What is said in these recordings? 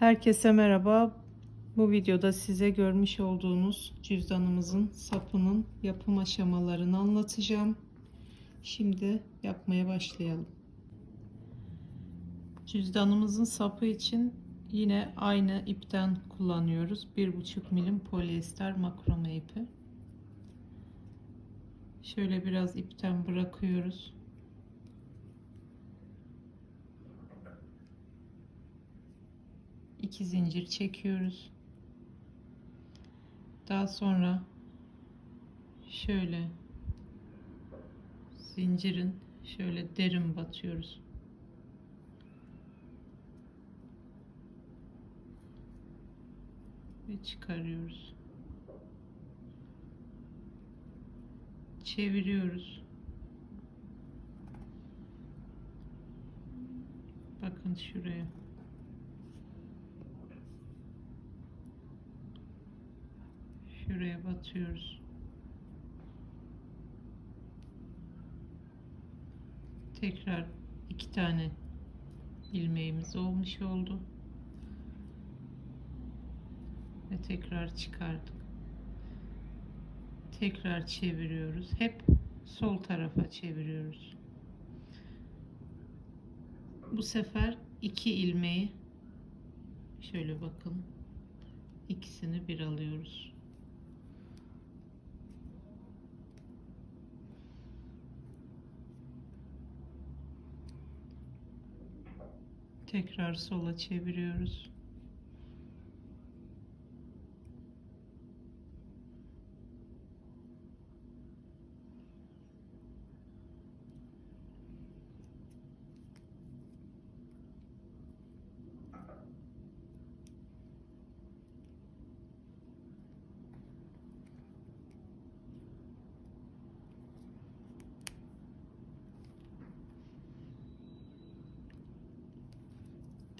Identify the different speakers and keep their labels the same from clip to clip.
Speaker 1: Herkese merhaba. Bu videoda size görmüş olduğunuz cüzdanımızın sapının yapım aşamalarını anlatacağım. Şimdi yapmaya başlayalım. Cüzdanımızın sapı için yine aynı ipten kullanıyoruz. 1,5 milim polyester makrome ipi. Şöyle biraz ipten bırakıyoruz. İki zincir çekiyoruz. Daha sonra şöyle zincirin şöyle derin batıyoruz. Ve çıkarıyoruz. Çeviriyoruz. Bakın şuraya. Şuraya batıyoruz. Tekrar iki tane ilmeğimiz olmuş oldu. Ve tekrar çıkardık. Tekrar çeviriyoruz. Hep sol tarafa çeviriyoruz. Bu sefer iki ilmeği şöyle bakın. ikisini bir alıyoruz. Tekrar sola çeviriyoruz.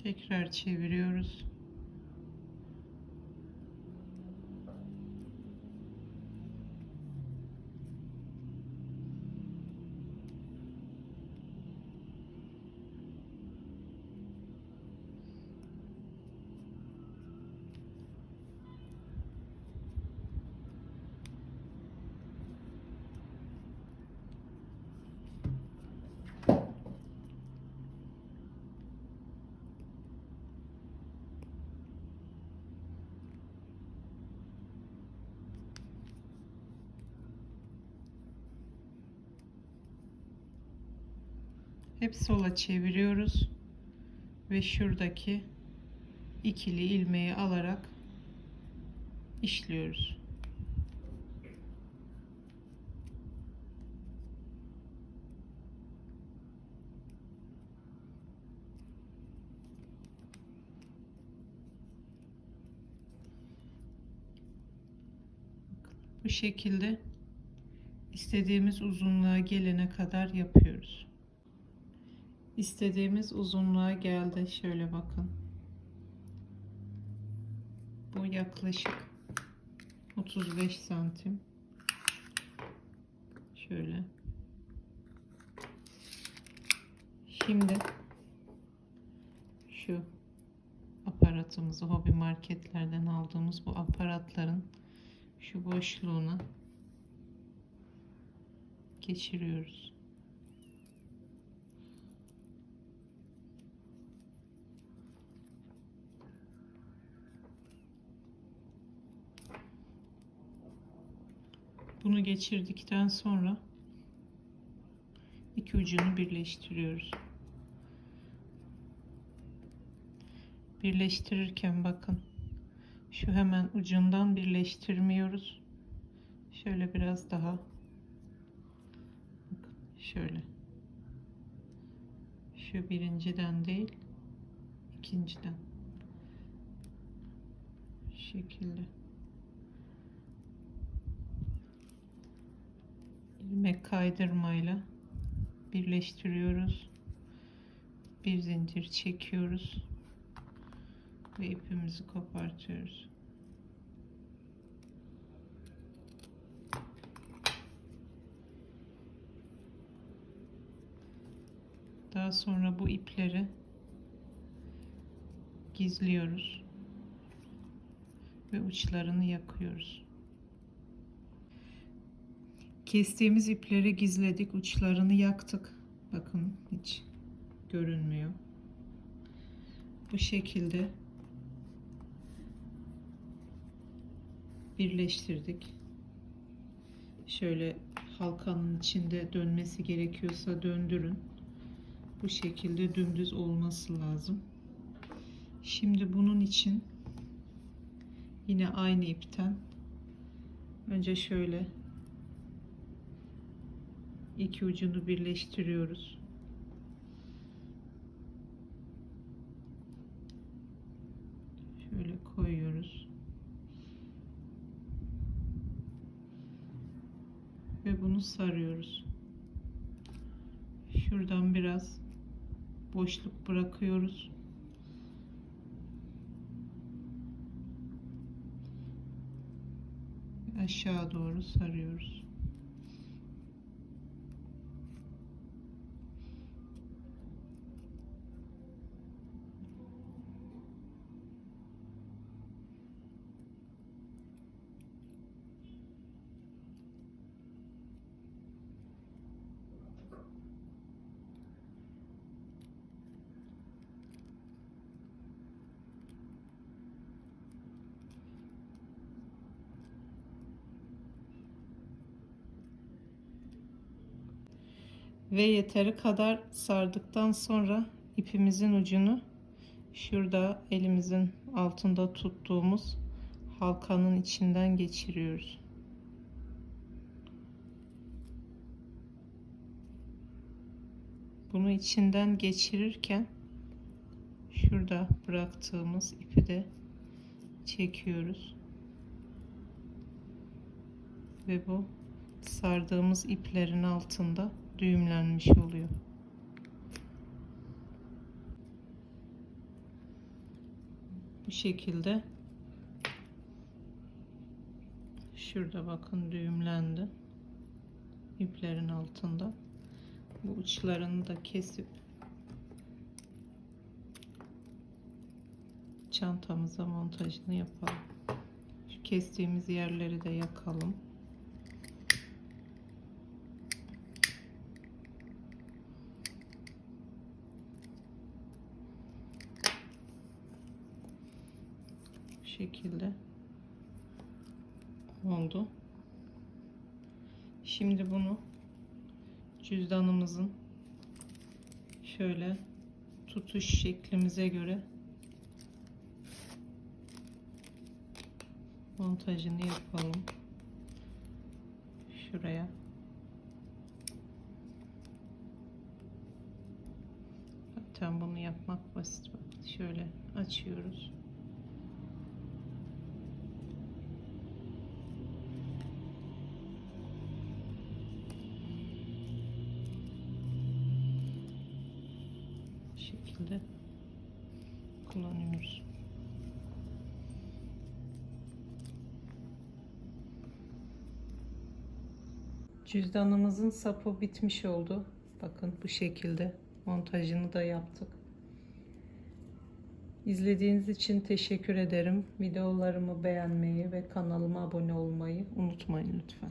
Speaker 1: Tekrar çeviriyoruz. Hep sola çeviriyoruz ve şuradaki ikili ilmeği alarak işliyoruz. Bu şekilde istediğimiz uzunluğa gelene kadar yapıyoruz. İstediğimiz uzunluğa geldi. Şöyle bakın. Bu yaklaşık 35 santim. Şöyle. Şimdi şu aparatımızı hobi marketlerden aldığımız bu aparatların şu boşluğuna geçiriyoruz. Bunu geçirdikten sonra iki ucunu birleştiriyoruz. Birleştirirken bakın şu hemen ucundan birleştirmiyoruz. Şöyle biraz daha şöyle şu birinciden değil ikinciden şekilde ilmek kaydırmayla birleştiriyoruz. Bir zincir çekiyoruz ve ipimizi kopartıyoruz. Daha sonra bu ipleri gizliyoruz ve uçlarını yakıyoruz. Kestiğimiz ipleri gizledik, uçlarını yaktık. Bakın hiç görünmüyor. Bu şekilde birleştirdik. Şöyle halkanın içinde dönmesi gerekiyorsa döndürün. Bu şekilde dümdüz olması lazım. Şimdi bunun için yine aynı ipten önce şöyle iki ucunu birleştiriyoruz. Şöyle koyuyoruz. Ve bunu sarıyoruz. Şuradan biraz boşluk bırakıyoruz. Aşağı doğru sarıyoruz. Ve yeteri kadar sardıktan sonra ipimizin ucunu şurada elimizin altında tuttuğumuz halkanın içinden geçiriyoruz. Bunu içinden geçirirken şurada bıraktığımız ipi de çekiyoruz. Ve bu sardığımız iplerin altında düğümlenmiş oluyor. Bu şekilde. Şurada bakın düğümlendi. İplerin altında. Bu uçlarını da kesip çantamıza montajını yapalım. Şu kestiğimiz yerleri de yakalım Bu şekilde oldu. Şimdi bunu cüzdanımızın şöyle tutuş şeklimize göre montajını yapalım. Şuraya. Zaten bunu yapmak basit. Bak, Şöyle açıyoruz. Şekilde kullanıyoruz. Cüzdanımızın sapı bitmiş oldu. Bakın bu şekilde montajını da yaptık. İzlediğiniz için teşekkür ederim. Videolarımı beğenmeyi ve kanalıma abone olmayı unutmayın lütfen.